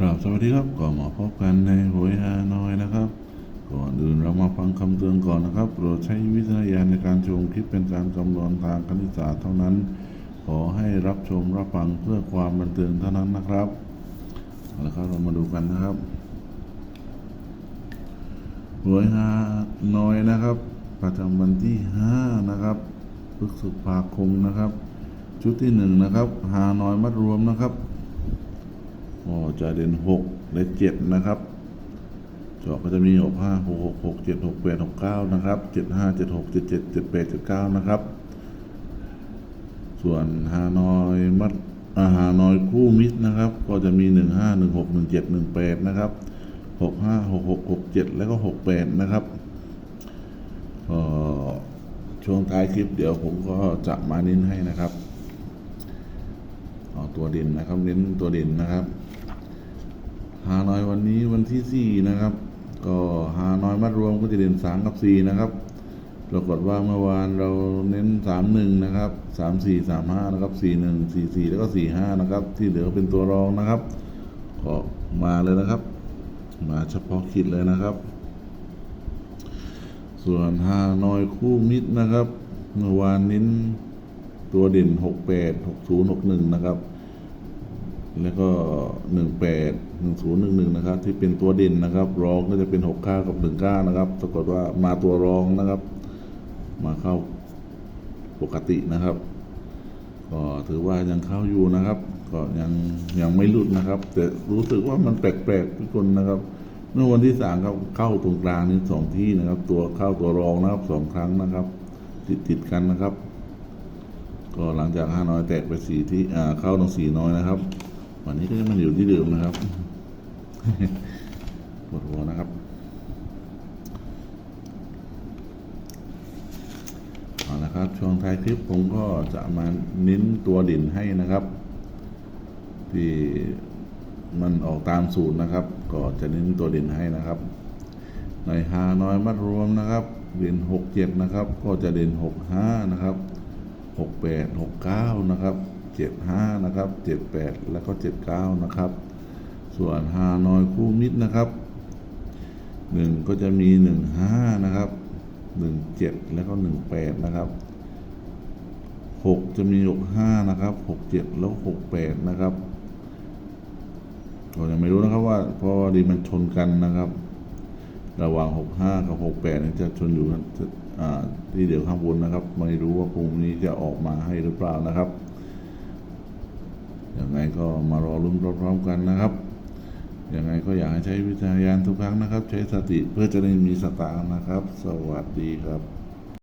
ครับสวัสดีครับก็มาพบกันในหวยฮานอยนะครับ ก่อนอื่นเรามาฟังคำเตือนก่อนนะครับโปรดใช้วิจารณญาณในการชมคลิปเป็นการคำนวณทางคณิตศาสตร์เท่านั้น ขอให้รับชมรับฟังเพื่อความบันเทิงเท่านั้นนะครับเอาละครับเรามาดูกันนะครับหวยฮานอยนะครับ ประจำวันที่ห้านะครับพฤษภาคมนะครับ ชุดที่หนึ่งนะครับฮานอยมัดรวมนะครับ ก็จะเด่นหกและเจ็ดนะครับจาะก็จะมีหกห้าหกหกหกเจ็ดหกแปดหกเก้านะครับเจ็ดห้าเจ็ดหกเจ็ดเจ็ดเจ็ดแปดเจ็ดเก้านะครับ ส่วนฮานอยมัดอาฮานอยคู่มิตรนะครับ ก็จะมีหนึ่งห้าหนึ่งหกหนึ่งเจ็ดหนึ่งแปดนะครับหกห้าหกหกหกเจ็ดแล้วก็หกแปดนะครับช่วงท้ายคลิปเดี๋ยวผมก็จะมาเน้นให้นะครับ ตัวเด่นนะครับ เน้นตัวเด่นนะครับฮานอยวันนี้วันที่สี่นะครับ ก็ฮานอยมัดรวมก็จะเด่นสามกับสี่นะครับปรากฏว่าเมื่อวานเราเน้นสามหนึ่งนะครับสามสี่สามห้านะครับสี่หนึ่งสี่สี่แล้วก็สี่ห้านะครับ ที่เหลือเป็นตัวรองนะครับก็มาเลยนะครับ มาเฉพาะคิดเลยนะครับ ส่วนฮานอยคู่มิตรนะครับ เมื่อวานเน้นตัวเด่นหกแปดหกศูนย์หกหนึ่งนะครับ แล้วก็หนึ่งแปดหนึ่งศูนย์หนึ่งหนึ่งนะครับ ที่เป็นตัวเด่นนะครับ รองก็จะเป็นหกเก้ากับหนึ่งเก้านะครับปรากฏว่ามาตัวรองนะครับ มาเข้าปกตินะครับ ก็ถือว่ายังเข้าอยู่นะครับ ก็ยังยังไม่หลุดนะครับ แต่รู้สึกว่ามันแปลกๆทุกคนนะครับเมื่อวันที่สามครับเข้าตรงกลางนี่สองที่นะครับ ตัวเข้าตัวรองนะครับสองครั้งนะครับ ติดติดกันนะครับ ก็หลังจากห้าน้อยแตกไปสี่ที่เข้าตรงสี่น้อยนะครับ วันนี้ก็ยังมันอยู่ที่เดิมนะครับปวดหัวนะครับเอาละครับ ช่วงท้ายคลิปผมก็จะมาเน้นตัวด่นให้นะครับ ที่มันออกตามสูตรนะครับ ก็จะเน้นตัวด่นให้นะครับ ในฮาน้อยมัดรวมนะครับเด่นหกเจ็ดนะครับ ก็จะเด่นหกห้านะครับหกแปดหกเก้านะครับ เจ็ดห้านะครับเจ็ดแปดแล้วก็เจ็ดเก้านะครับ ส่วนฮานอยคู่มิตรนะครับหนึ่งก็จะมีหนึ่งห้านะครับหนึ่งเจ็ดแล้วก็หนึ่งแปดนะครับหกจะมีหกห้านะครับหกเจ็ดแล้วหกแปดนะครับก็ยังไม่รู้นะครับว่าเพราะว่าดีมันชนกันนะครับ ระหว่าง 65 กับ 68เนี่ยจะชนอยู่ที่เดียวข้างบนนะครับ ไม่รู้ว่าพรุ่งนี้จะออกมาให้หรือเปล่านะครับ ยังไงก็มารอลุ้นพร้อมๆกันนะครับยังไงก็อยากให้ใช้วิจารณญาณทุกครั้งนะครับ ใช้สติเพื่อจะได้มีสตางค์นะครับ สวัสดีครับ